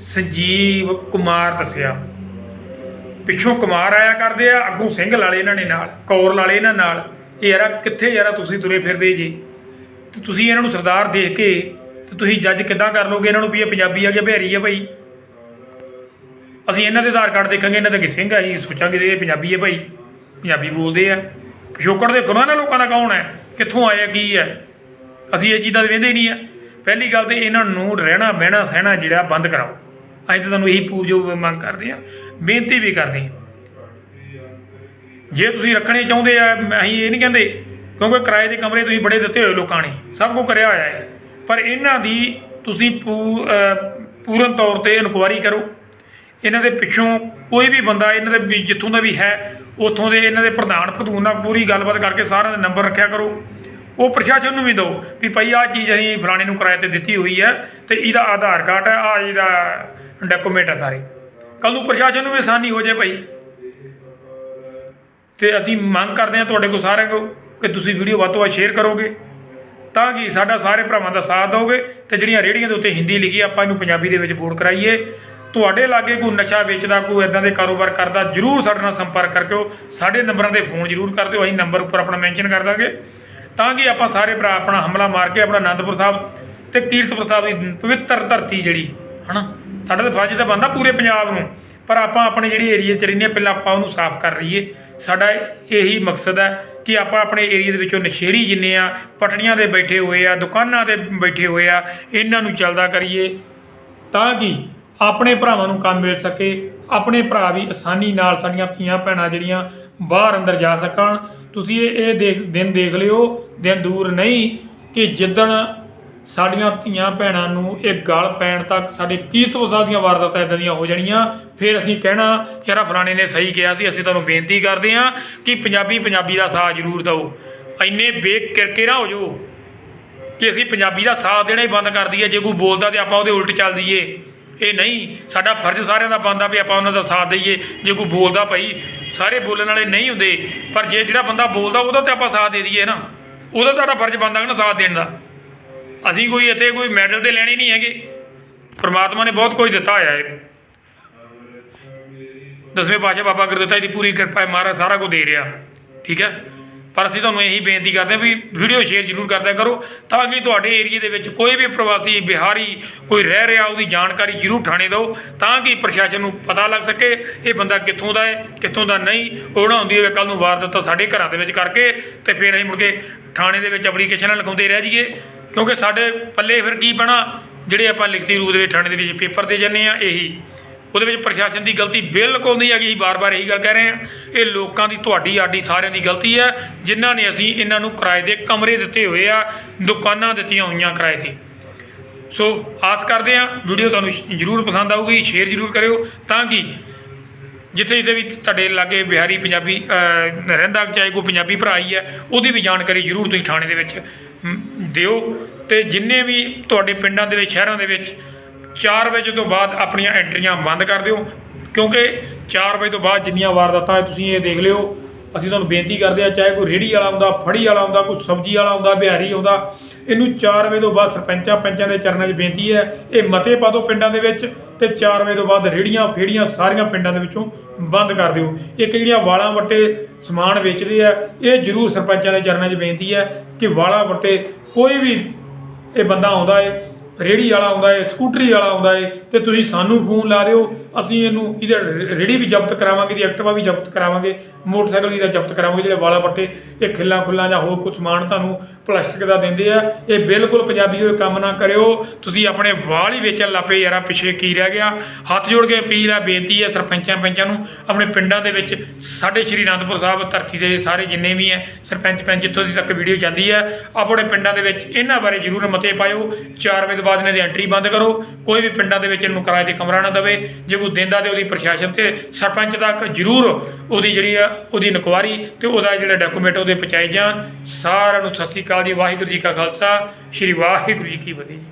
ਸੰਜੀਵ ਕੁਮਾਰ ਦੱਸਿਆ। ਪਿੱਛੋਂ ਕੁਮਾਰ ਆਇਆ ਕਰਦੇ ਆ, ਅੱਗੋਂ ਸਿੰਘ ਲਾਲੇ ਇਹਨਾਂ ਨੇ ਨਾਲ, ਕੌਰ ਲਾਲੇ ਇਹਨਾਂ ਨਾਲ। ਇਹ ਯਾਰਾ ਕਿੱਥੇ ਯਾਰਾ ਤੁਸੀਂ ਤੁਰੇ ਫਿਰਦੇ ਜੀ? ਤੇ ਤੁਸੀਂ ਇਹਨਾਂ ਨੂੰ ਸਰਦਾਰ ਦੇਖ ਕੇ, ਤੇ ਤੁਸੀਂ ਜੱਜ ਕਿੱਦਾਂ ਕਰ ਲੋਗੇ ਇਹਨਾਂ ਨੂੰ ਵੀ ਇਹ ਪੰਜਾਬੀ ਆ ਜਾਂ ਬਿਹਾਰੀ ਆ ਭਾਈ? ਅਸੀਂ ਇਹਨਾਂ ਦੇ ਆਧਾਰ ਕਾਰਡ ਦੇਖਾਂਗੇ, ਇਹਨਾਂ ਦਾ ਕਿ ਸਿੰਘ ਆ ਜੀ ਸੋਚਾਂਗੇ ਇਹ ਪੰਜਾਬੀ ਹੈ ਭਾਈ। ਪੰਜਾਬੀ ਬੋਲਦੇ ਆ। ਪਿਛੋਕੜ ਦੇ ਗੁਨਾਹ ਲੋਕਾਂ ਦਾ ਕੌਣ ਹੈ? ਕਿੱਥੋਂ ਆਇਆ, ਕੀ ਹੈ? ਅਸੀਂ ਇਹ ਚੀਜ਼ਾਂ ਵੇਂਦੇ ਹੀ ਨਹੀਂ ਆ। ਪਹਿਲੀ ਗੱਲ ਤੇ ਇਹਨਾਂ ਨੂੰ ਰਹਿਣਾ, ਬਹਿਣਾ, ਸਹਿਣਾ ਜਿਹੜਾ ਬੰਦ ਕਰਾਓ। ਅਸੀਂ ਤਾਂ ਤੁਹਾਨੂੰ ਇਹੀ ਪੂਰਜੋ ਮੰਗ ਕਰਦੇ ਆ। ਬੇਨਤੀ ਵੀ ਕਰਦੇ ਆ ਜੇ ਤੁਸੀਂ ਰੱਖਣੇ ਚਾਹੁੰਦੇ ਆ ਅਸੀਂ ਇਹ ਨਹੀਂ ਕਹਿੰਦੇ, ਕਿਉਂਕਿ ਕਿਰਾਏ ਦੇ ਕਮਰੇ ਤੁਸੀਂ ਬੜੇ ਦਿੱਤੇ ਹੋਏ ਲੋਕਾਂ ਨੇ, ਸਭ ਕੁਝ ਕਰਿਆ ਹੋਇਆ ਹੈ। ਪਰ ਇਹਨਾਂ ਦੀ ਤੁਸੀਂ ਪੂ- ਪੂਰਨ ਤੌਰ ਤੇ ਇਨਕੁਆਇਰੀ ਕਰੋ। ਇਹਨਾਂ ਦੇ ਪਿੱਛੋਂ ਕੋਈ ਵੀ ਬੰਦਾ, ਇਹਨਾਂ ਦੇ ਜਿੱਥੋਂ ਦਾ ਵੀ ਹੈ, ਉੱਥੋਂ ਦੇ ਇਹਨਾਂ ਦੇ ਪ੍ਰਧਾਨ, ਪ੍ਰਧੂਨ ਨਾਲ ਪੂਰੀ ਗੱਲਬਾਤ ਕਰਕੇ ਸਾਰਿਆਂ ਦਾ ਨੰਬਰ ਰੱਖਿਆ ਕਰੋ। ਉਹ ਪ੍ਰਸ਼ਾਸਨ ਨੂੰ ਵੀ ਦਿਓ ਵੀ ਭਾਈ ਆਹ ਚੀਜ਼ ਅਸੀਂ ਫਲਾਣੇ ਨੂੰ ਕਿਰਾਏ ਤੇ ਦਿੱਤੀ ਹੋਈ ਹੈ ਤੇ ਇਹਦਾ ਆਧਾਰ ਕਾਰਡ ਹੈ ਆ ਇਹਦਾ ਡਾਕੂਮੈਂਟ ਹੈ ਸਾਰੇ। ਕੱਲ ਨੂੰ ਪ੍ਰਸ਼ਾਸਨ ਨੂੰ ਵੀ ਆਸਾਨੀ ਹੋ ਜਾਏ ਭਾਈ। ਤੇ ਅਸੀਂ ਮੰਗ ਕਰਦੇ ਹਾਂ ਤੁਹਾਡੇ ਕੋਲ ਸਾਰਿਆਂ ਕੋਲ ਕਿ ਤੁਸੀਂ ਵੀਡੀਓ ਵੱਧ ਤੋਂ ਵੱਧ ਸ਼ੇਅਰ ਕਰੋਗੇ, ਤਾਂ ਕਿ ਸਾਡਾ ਸਾਰੇ ਭਰਾਵਾਂ ਦਾ ਸਾਥ ਦਿਓਗੇ ਤੇ ਜਿਹੜੀਆਂ ਰੇੜੀਆਂ ਦੇ ਉੱਤੇ ਹਿੰਦੀ ਲਿਖੀ ਆਪਾਂ ਇਹਨੂੰ ਪੰਜਾਬੀ ਦੇ ਵਿੱਚ ਬੋਰਡ ਕਰਾਈਏ। ਤੁਹਾਡੇ ਲਾਗੇ ਕੋਈ ਨਸ਼ਾ ਵੇਚਦਾ, ਕੋਈ ਇਦਾਂ ਦੇ ਕਾਰੋਬਾਰ ਕਰਦਾ, ਜਰੂਰ ਸਾਡੇ ਨਾਲ ਸੰਪਰਕ ਕਰਕੇ ਸਾਡੇ ਨੰਬਰਾਂ ਤੇ ਫੋਨ ਜਰੂਰ ਕਰ ਦਿਓ, ਅਸੀਂ ਨੰਬਰ ਉੱਪਰ ਆਪਣਾ ਮੈਂਸ਼ਨ ਕਰ ਦਾਂਗੇ। ਤਾਂ ਕਿ ਆਪਾਂ ਸਾਰੇ ਭਰਾ ਆਪਣਾ ਹਮਲਾ ਮਾਰ ਕੇ ਆਪਣਾ ਆਨੰਦਪੁਰ ਸਾਹਿਬ ਤੇ ਤੀਰਥਪੁਰ ਸਾਹਿਬ ਦੀ ਪਵਿੱਤਰ ਧਰਤੀ ਜਿਹੜੀ ਹਨਾ? ਸਾਡਾ ਤਾਂ ਫਰਜ਼ ਤਾਂ ਬੰਦਾ ਪੂਰੇ ਪੰਜਾਬ ਨੂੰ। ਪਰ ਆਪਾਂ ਆਪਣੇ ਜਿਹੜੀ ਏਰੀਆ ਚ ਰਹਿੰਦੇ ਹਾਂ, ਪਹਿਲਾਂ ਆਪਾਂ ਉਹਨੂੰ ਸਾਫ਼ ਕਰ ਲਈਏ। ਸਾਡਾ ਇਹੀ ਮਕਸਦ ਹੈ ਕਿ ਆਪਾਂ ਆਪਣੇ ਏਰੀਆ ਦੇ ਵਿੱਚੋਂ ਨਸ਼ੇੜੀ ਜਿੰਨੇ ਆ, ਪਟੜੀਆਂ ਦੇ ਬੈਠੇ ਹੋਏ ਆ, ਦੁਕਾਨਾਂ ਤੇ ਬੈਠੇ ਹੋਏ ਆ, ਇਹਨਾਂ ਨੂੰ ਚੱਲਦਾ ਕਰੀਏ ਤਾਂ ਕਿ ਆਪਣੇ ਭਰਾਵਾਂ ਨੂੰ ਕੰਮ ਮਿਲ ਸਕੇ, ਆਪਣੇ ਭਰਾ ਵੀ ਆਸਾਨੀ ਨਾਲ ਸਾਡੀਆਂ ਧੀਆਂ ਭੈਣਾਂ ਜਿਹੜੀਆਂ ਬਾਹਰ ਅੰਦਰ ਜਾ ਸਕਣ। ਤੁਸੀਂ ਇਹ ਇਹ ਦੇਖ ਦਿਨ ਦੇਖ ਲਿਓ, ਦਿਨ ਦੂਰ ਨਹੀਂ ਕਿ ਜਿੱਦਣ ਸਾਡੀਆਂ ਧੀਆਂ ਭੈਣਾਂ ਨੂੰ ਇਹ ਗਲ ਪੈਣ ਤੱਕ ਸਾਡੇ ਕੀਰਤਪੁਰ ਸਾਹਿਬ ਦੀਆਂ ਵਾਰਦਾਤਾਂ ਇਦਾਂ ਦੀਆਂ ਹੋ ਜਾਣੀਆਂ। ਫਿਰ ਅਸੀਂ ਕਹਿਣਾ, ਯਾਰਾ ਫਲਾਣੇ ਨੇ ਸਹੀ ਕਿਹਾ ਸੀ, ਅਸੀਂ ਤੁਹਾਨੂੰ ਬੇਨਤੀ ਕਰਦੇ ਹਾਂ ਕਿ ਪੰਜਾਬੀ ਪੰਜਾਬੀ ਦਾ ਸਾਥ ਜ਼ਰੂਰ ਦਿਓ। ਇੰਨੇ ਬੇਕਿਰਕੇ ਨਾ ਹੋ ਜਾਓ ਕਿ ਅਸੀਂ ਪੰਜਾਬੀ ਦਾ ਸਾਥ ਦੇਣਾ ਹੀ ਬੰਦ ਕਰ ਦਈਏ। ਜੇ ਕੋਈ ਬੋਲਦਾ ਤੇ ਆਪਾਂ ਉਹਦੇ ਉਲਟ ਚੱਲ ਦਈਏ। ਇਹ ਨਹੀਂ, ਸਾਡਾ ਫਰਜ਼ ਸਾਰਿਆਂ ਦਾ ਬਣਦਾ ਵੀ ਆਪਾਂ ਉਹਨਾਂ ਦਾ ਸਾਥ ਦਈਏ। ਜੇ ਕੋਈ ਬੋਲਦਾ ਭਾਈ, ਸਾਰੇ ਬੋਲਣ ਵਾਲੇ ਨਹੀਂ ਹੁੰਦੇ, ਪਰ ਜੇ ਜਿਹੜਾ ਬੰਦਾ ਬੋਲਦਾ, ਉਹਦਾ ਤੇ ਆਪਾਂ ਸਾਥ ਦੇ ਦਈਏ ਨਾ। ਉਹਦਾ ਤੁਹਾਡਾ ਫਰਜ਼ ਬਣਦਾ ਨਾ ਸਾਥ ਦੇਣ ਦਾ। ਅਸੀਂ ਕੋਈ ਇੱਥੇ ਕੋਈ ਮੈਡਲ ਤੇ ਲੈਣੇ ਨਹੀਂ ਹੈਗੇ। ਪ੍ਰਮਾਤਮਾ ਨੇ ਬਹੁਤ ਕੁਝ ਦਿੱਤਾ ਹੋਇਆ ਹੈ। ਦਸਵੇਂ ਪਾਤਸ਼ਾਹ ਬਾਬਾ ਗੁਰਦਿੱਤਾ ਦੀ ਪੂਰੀ ਕਿਰਪਾ ਹੈ, ਮਹਾਰਾਜ ਸਾਰਾ ਕੁਝ ਦੇ ਰਿਹਾ, ਠੀਕ ਹੈ? ਪਰ ਅਸੀਂ ਤੁਹਾਨੂੰ ਇਹੀ ਬੇਨਤੀ ਕਰਦੇ ਹਾਂ ਵੀ ਵੀਡੀਓ ਸ਼ੇਅਰ ਜ਼ਰੂਰ ਕਰਦਿਆ ਕਰੋ, ਤਾਂ ਕਿ ਤੁਹਾਡੇ ਏਰੀਏ ਦੇ ਵਿੱਚ ਕੋਈ ਵੀ ਪ੍ਰਵਾਸੀ, ਬਿਹਾਰੀ ਕੋਈ ਰਹਿ ਰਿਹਾ, ਉਹਦੀ ਜਾਣਕਾਰੀ ਜ਼ਰੂਰ ਥਾਣੇ ਦਿਓ, ਤਾਂ ਕਿ ਪ੍ਰਸ਼ਾਸਨ ਨੂੰ ਪਤਾ ਲੱਗ ਸਕੇ ਇਹ ਬੰਦਾ ਕਿੱਥੋਂ ਦਾ ਹੈ, ਕਿੱਥੋਂ ਦਾ ਨਹੀਂ, ਉਹ ਨਾ ਹੁੰਦੀ ਹੋਵੇ ਕੱਲ ਨੂੰ ਵਾਰਦਾਤ ਸਾਡੇ ਘਰਾਂ ਦੇ ਵਿੱਚ ਕਰਕੇ ਤੇ ਫਿਰ ਅਸੀਂ ਮੁੜ ਕੇ ਥਾਣੇ ਦੇ ਵਿੱਚ ਐਪਲੀਕੇਸ਼ਨਾਂ ਲਿਖਾਉਂਦੇ ਰਹਿ ਜਾਈਏ। ਕਿਉਂਕਿ ਸਾਡੇ ਪੱਲੇ ਫਿਰ ਕੀ ਬਣਾ ਜਿਹੜੇ ਆਪਾਂ ਲਿਖਤੀ ਰੂਪ ਦੇ ਵਿੱਚ ਥਾਣੇ ਦੇ ਵਿੱਚ ਪੇਪਰ ਦੇ ਜਾਂਦੇ ਆ ਇਹੀ। ਉਹਦੇ ਵਿੱਚ ਪ੍ਰਸ਼ਾਸਨ ਦੀ ਗਲਤੀ ਬਿਲਕੁਲ ਨਹੀਂ ਹੈਗੀ, ਅਸੀਂ ਬਾਰ-ਬਾਰ ਇਹੀ ਗੱਲ ਕਹਿ ਰਹੇ ਹਾਂ। ਇਹ ਲੋਕਾਂ ਦੀ ਤੁਹਾਡੀ ਆਡੀ ਸਾਰਿਆਂ ਦੀ ਗਲਤੀ ਹੈ, ਜਿਨ੍ਹਾਂ ਨੇ ਅਸੀਂ ਇਹਨਾਂ ਨੂੰ ਕਿਰਾਏ ਦੇ ਕਮਰੇ ਦਿੱਤੇ ਹੋਏ ਆ, ਦੁਕਾਨਾਂ ਦਿੱਤੀਆਂ ਹੋਈਆਂ ਕਿਰਾਏ ਤੇ। ਸੋ ਆਸ ਕਰਦੇ ਹਾਂ, ਵੀਡੀਓ ਤੁਹਾਨੂੰ ਜਰੂਰ ਪਸੰਦ ਆਊਗੀ, ਸ਼ੇਅਰ ਜਰੂਰ ਕਰਿਓ, ਤਾਂ ਕਿ ਜਿੱਥੇ ਜਿੱਥੇ ਵੀ ਤੁਹਾਡੇ ਲਾਗੇ ਬਿਹਾਰੀ ਪੰਜਾਬੀ ਰਹਿੰਦਾ, ਚਾਹੇ ਕੋਈ ਪੰਜਾਬੀ ਭਰਾ ਹੀ ਹੈ, ਉਹਦੀ ਵੀ ਜਾਣਕਾਰੀ ਜਰੂਰ ਤੁਸੀਂ ਥਾਣੇ ਦੇ ਵਿੱਚ ਦਿਓ ਤੇ ਜਿੰਨੇ ਵੀ ਤੁਹਾਡੇ ਪਿੰਡਾਂ ਦੇ ਵਿੱਚ, ਸ਼ਹਿਰਾਂ ਦੇ ਵਿੱਚ 4 ਵਜੇ ਤੋਂ ਬਾਅਦ ਆਪਣੀਆਂ ਐਂਟਰੀਆਂ ਬੰਦ ਕਰ ਦਿਓ, ਕਿਉਂਕਿ 4 ਵਜੇ ਤੋਂ ਬਾਅਦ ਜਿੰਨੀਆਂ ਵਾਰਦਾਤਾਂ ਹੈ ਤੁਸੀਂ ਇਹ ਦੇਖ ਲਿਓ ਅਸੀਂ ਤੁਹਾਨੂੰ ਬੇਨਤੀ ਕਰਦੇ ਆ ਚਾਹੇ ਕੋਈ ਰੇੜੀ ਵਾਲਾ ਆਉਂਦਾ, ਫੜੀ ਵਾਲਾ ਆਉਂਦਾ, ਕੋਈ ਸਬਜ਼ੀ ਵਾਲਾ ਆਉਂਦਾ, ਬਿਹਾਰੀ ਆਉਂਦਾ, ਇਹਨੂੰ 4 ਵਜੇ ਤੋਂ ਬਾਅਦ ਸਰਪੰਚਾਂ, ਪੰਚਾਂ ਦੇ ਚਰਨਾਂ 'ਚ ਬੇਨਤੀ ਹੈ, ਇਹ ਮਤੇ ਪਾ ਦਿਓ ਪਿੰਡਾਂ ਦੇ ਵਿੱਚ ਤੇ 4 ਵਜੇ ਤੋਂ ਬਾਅਦ ਰੇੜੀਆਂ ਫੇੜੀਆਂ ਸਾਰੀਆਂ ਪਿੰਡਾਂ ਦੇ ਵਿੱਚੋਂ ਬੰਦ ਕਰ ਦਿਓ। ਇੱਕ ਜਿਹੜੀਆਂ ਵਾਲਾਂ ਵੱਟੇ ਸਮਾਨ ਵੇਚਦੇ ਆ, ਇਹ ਜ਼ਰੂਰ ਸਰਪੰਚਾਂ ਦੇ ਚਰਨਾਂ 'ਚ ਬੇਨਤੀ ਹੈ ਕਿ ਵਾਲਾਂ ਵੱਟੇ ਕੋਈ ਵੀ ਇਹ ਬੰਦਾ ਆਉਂਦਾ ਏ ਰੇੜੀ ਵਾਲਾ ਆਉਂਦਾ ਏ, ਸਕੂਟਰੀ ਵਾਲਾ ਆਉਂਦਾ ਏ, ਤੇ ਤੁਸੀਂ ਸਾਨੂੰ ਫੋਨ ਲਾ ਦਿਓ ਅਸੀਂ ਇਹਨੂੰ ਇਹਦੇ ਰੇੜੀ ਵੀ ਜ਼ਬਤ ਕਰਾਵਾਂਗੇ ਦੀ ਐਕਟਿਵਾ ਵੀ ਜ਼ਬਤ ਕਰਾਵਾਂਗੇ, ਮੋਟਰਸਾਈਕਲ ਵੀ ਦਾ ਜ਼ਬਤ ਕਰਾਵਾਂਗੇ, ਜਿਹੜੇ ਵਾਲਾ ਪੱਟੇ, ਇਹ ਖਿੱਲਾਂ ਖੁੱਲਾਂ ਜਾਂ ਹੋਰ ਕੁਝ ਸਮਾਨ ਤੁਹਾਨੂੰ ਪਲਾਸਟਿਕ ਦਾ ਦਿੰਦੇ ਆ। ਇਹ ਬਿਲਕੁਲ ਪੰਜਾਬੀ ਹੋਏ ਕੰਮ ਨਾ ਕਰਿਓ। ਤੁਸੀਂ ਆਪਣੇ ਵਾਲ ਹੀ ਵੇਚਣ ਲੱਪੇ ਯਾਰਾ, ਪਿੱਛੇ ਕੀ ਰਹਿ ਗਿਆ? ਹੱਥ ਜੋੜ ਕੇ ਅਪੀਲ ਹੈ ਬੇਨਤੀ ਹੈ ਸਰਪੰਚਾਂ ਪੰਚਾਂ ਨੂੰ, ਆਪਣੇ ਪਿੰਡਾਂ ਦੇ ਵਿੱਚ ਸਾਡੇ ਸ਼੍ਰੀ ਅਨੰਦਪੁਰ ਸਾਹਿਬ ਧਰਤੀ ਦੇ ਸਾਰੇ ਜਿੰਨੇ ਵੀ ਹੈ ਸਰਪੰਚ ਪੰਚ ਜਿੱਥੋਂ ਦੀ ਤੱਕ ਵੀਡੀਓ ਜਾਂਦੀ ਹੈ ਆਪਣੇ ਪਿੰਡਾਂ ਦੇ ਵਿੱਚ ਇਹਨਾਂ ਬਾਰੇ ਜ਼ਰੂਰ ਮਤੇ ਪਾਇਓ। 4 ਵਜੇ ਤੋਂ ਬਾਅਦ ਇਹਨਾਂ ਦੀ ਐਂਟਰੀ ਬੰਦ ਕਰੋ। ਕੋਈ ਵੀ ਪਿੰਡਾਂ ਦੇ ਵਿੱਚ ਇਹਨੂੰ ਕਿਰਾਏ ਤੇ ਕਮਰਾ ਨਾ ਦੇਵੇ। ਜੇ ਕੋਈ ਦਿੰਦਾ ਤੇ ਉਹਦੀ ਪ੍ਰਸ਼ਾਸਨ ਤੇ ਸਰਪੰਚ ਤੱਕ ਜ਼ਰੂਰ ਉਹਦੀ ਜਿਹੜੀ ਆ, ਉਹਦੀ ਇਨਕੁਆਰੀ ਤੇ ਉਹਦਾ ਜਿਹੜਾ ਡਾਕੂਮੈਂਟ ਉਹਦੇ ਪਹੁੰਚਾਏ ਜਾਣ। ਸਾਰਿਆਂ ਨੂੰ ਸਤਿ ਸ੍ਰੀ ਅਕਾਲ ਜੀ, ਵਾਹਿਗੁਰੂ ਜੀ ਕਾ ਖਾਲਸਾ, ਸ਼੍ਰੀ ਵਾਹਿਗੁਰੂ ਜੀ ਕੀ ਫਤਿਹ ਜੀ।